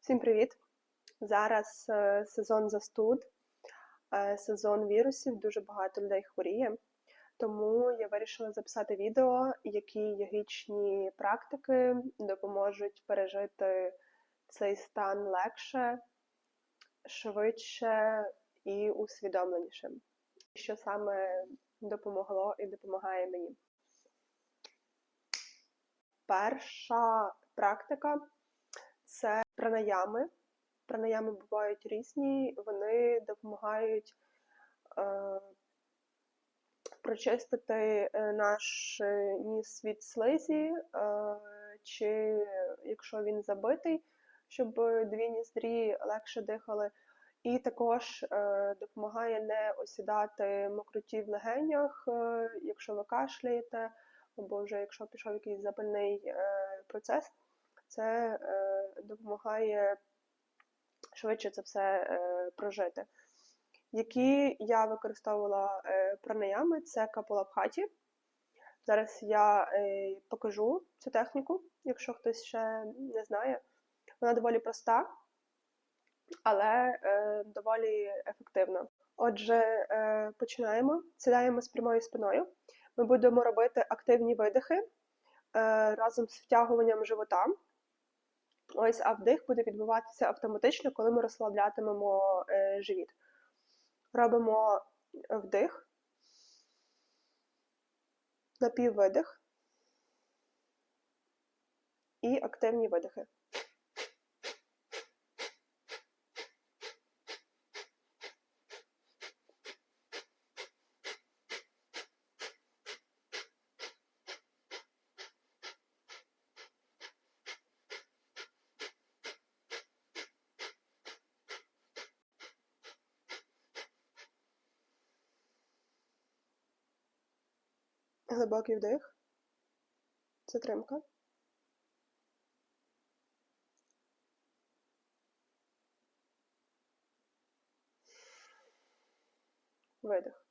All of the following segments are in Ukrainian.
Всім привіт! Зараз е, сезон застуд, е, сезон вірусів, дуже багато людей хворіє. Тому я вирішила записати відео, які йогічні практики допоможуть пережити цей стан легше, швидше і усвідомленіше, що саме допомогло і допомагає мені. Перша практика це пранаями. Пранаями бувають різні, вони допомагають е, прочистити е, наш е, ніс від слизі, е, чи якщо він забитий, щоб дві ніздрі легше дихали. І також е, допомагає не осідати мокроті в легенях, е, якщо ви кашляєте, або вже якщо пішов якийсь запальний е, процес, це е, допомагає швидше це все е, прожити. Які я використовувала е, пранаями, це капулабхаті. Зараз я покажу цю техніку, якщо хтось ще не знає. Вона доволі проста, але доволі ефективна. Отже, починаємо. Сідаємо з прямою спиною. Ми будемо робити активні видихи разом з втягуванням живота. Ось, а вдих буде відбуватися автоматично, коли ми розслаблятимемо е, живіт. Робимо вдих, напіввидих і активні видихи. Глибокий вдих. Затримка. Видих.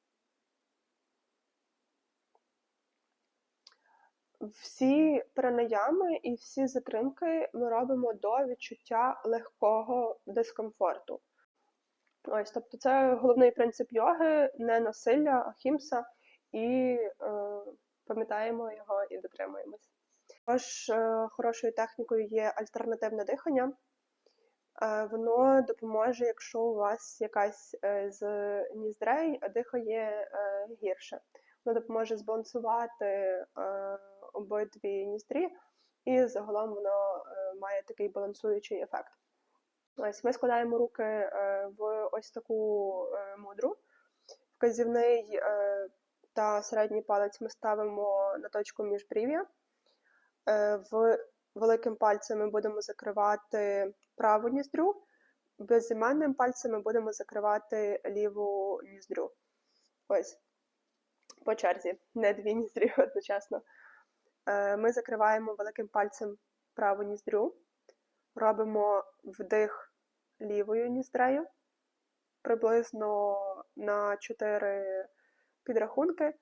Всі пранаями і всі затримки ми робимо до відчуття легкого дискомфорту. Ось, тобто, це головний принцип йоги, не насилля, а хімса і е, пам'ятаємо його і дотримуємось. Також е, хорошою технікою є альтернативне дихання. Е, воно допоможе, якщо у вас якась з ніздрей дихає гірше. Воно допоможе збалансувати обидві ніздрі, і загалом воно має такий балансуючий ефект. Ось Ми складаємо руки в ось таку мудру. Вказівний та середній палець ми ставимо на точку міжбрів'я. Е, в великим пальцем ми будемо закривати праву ніздрю, безіменним пальцем ми будемо закривати ліву ніздрю. Ось, по черзі, не дві ніздрі одночасно. Е, ми закриваємо великим пальцем праву ніздрю, робимо вдих лівою ніздрею, приблизно на 4 підрахунки,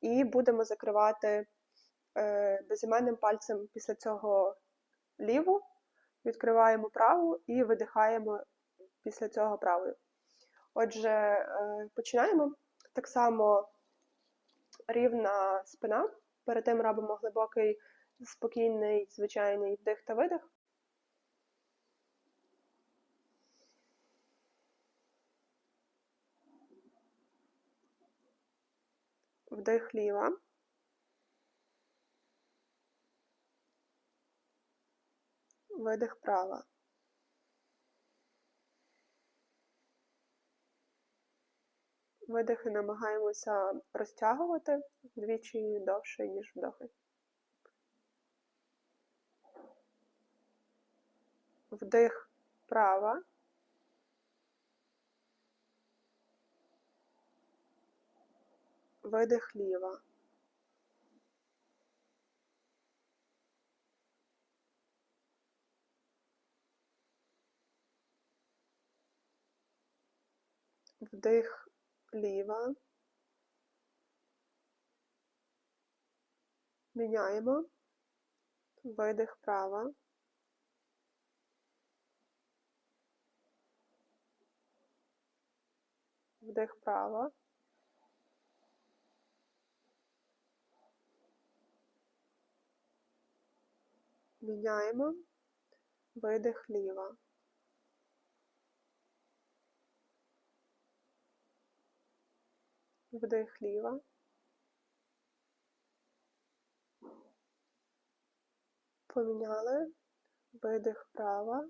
і будемо закривати е, безіменним пальцем після цього ліву, відкриваємо праву і видихаємо після цього правою. Отже, е, починаємо. Так само рівна спина. Перед тим робимо глибокий, спокійний, звичайний вдих та видих. Вдих ліва. Видих права. Видихи намагаємося розтягувати вдвічі довше, ніж вдохи. Вдих права. видих ліва. Вдих ліва. Міняємо. Видих права. Вдих права. Міняємо, видих ліва. Вдих ліва. Поміняли, видих права.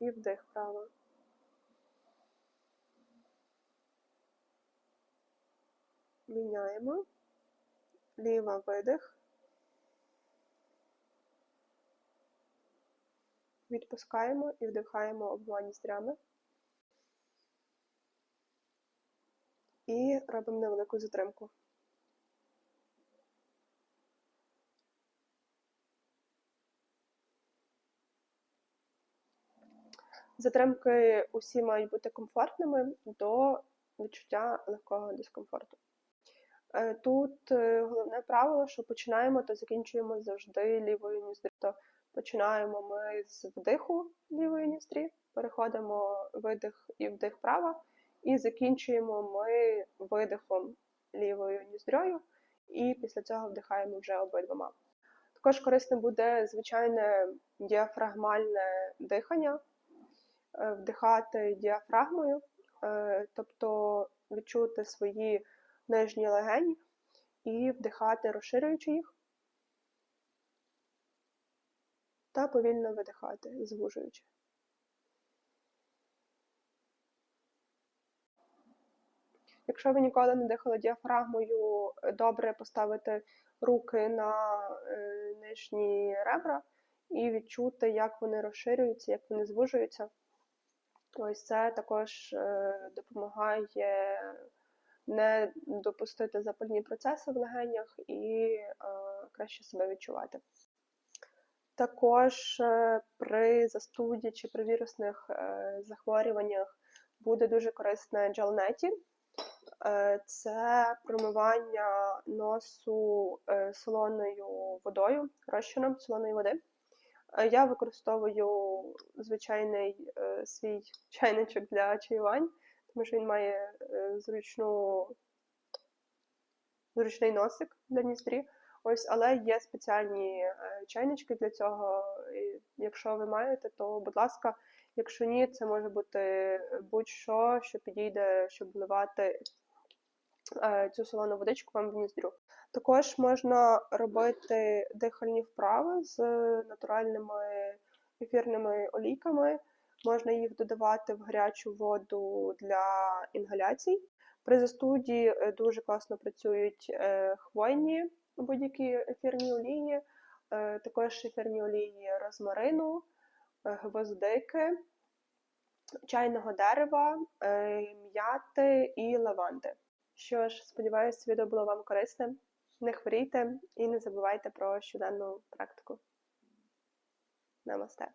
І вдих право. Міняємо. Ліва видих. Відпускаємо і вдихаємо обома ніздрями. І робимо невелику затримку. Затримки усі мають бути комфортними до відчуття легкого дискомфорту. Е, Тут е, головне правило, що починаємо та закінчуємо завжди лівою ніздрі. Тобто починаємо ми з вдиху лівої ніздрі, переходимо видих і вдих права, і закінчуємо ми видихом лівою ніздрьою, і після цього вдихаємо вже обидвома. Також корисне буде звичайне діафрагмальне дихання, е, вдихати діафрагмою, тобто відчути свої нижні легені і вдихати, розширюючи їх, та повільно видихати, звужуючи. Якщо ви ніколи не дихали діафрагмою, добре поставити руки на е, нижні ребра і відчути, як вони розширюються, як вони звужуються. Ось це також е, допомагає не допустити запальні процеси в легенях і е, краще себе відчувати. Також е, при застуді чи при вірусних е, захворюваннях буде дуже корисне джалнеті. Це промивання носу солоною водою, розчином солоної води. Я використовую звичайний свій чайничок для чаювань, тому що він має е, зручну, зручний носик для ніздрі. Ось, але є спеціальні е, чайнички для цього. І якщо ви маєте, то будь ласка, якщо ні, це може бути будь-що, що підійде, щоб вливати е, цю солону водичку вам в ніздрю. Також можна робити дихальні вправи з натуральними ефірними олійками. Можна їх додавати в гарячу воду для інгаляцій. При застуді е, дуже класно працюють е, хвойні будь-які ефірні олії, е, також ефірні олії розмарину, гвоздики, чайного дерева, м'яти і лаванди. Що ж, сподіваюся, відео було вам корисне. Не хворійте і не забувайте про щоденну практику. Намасте.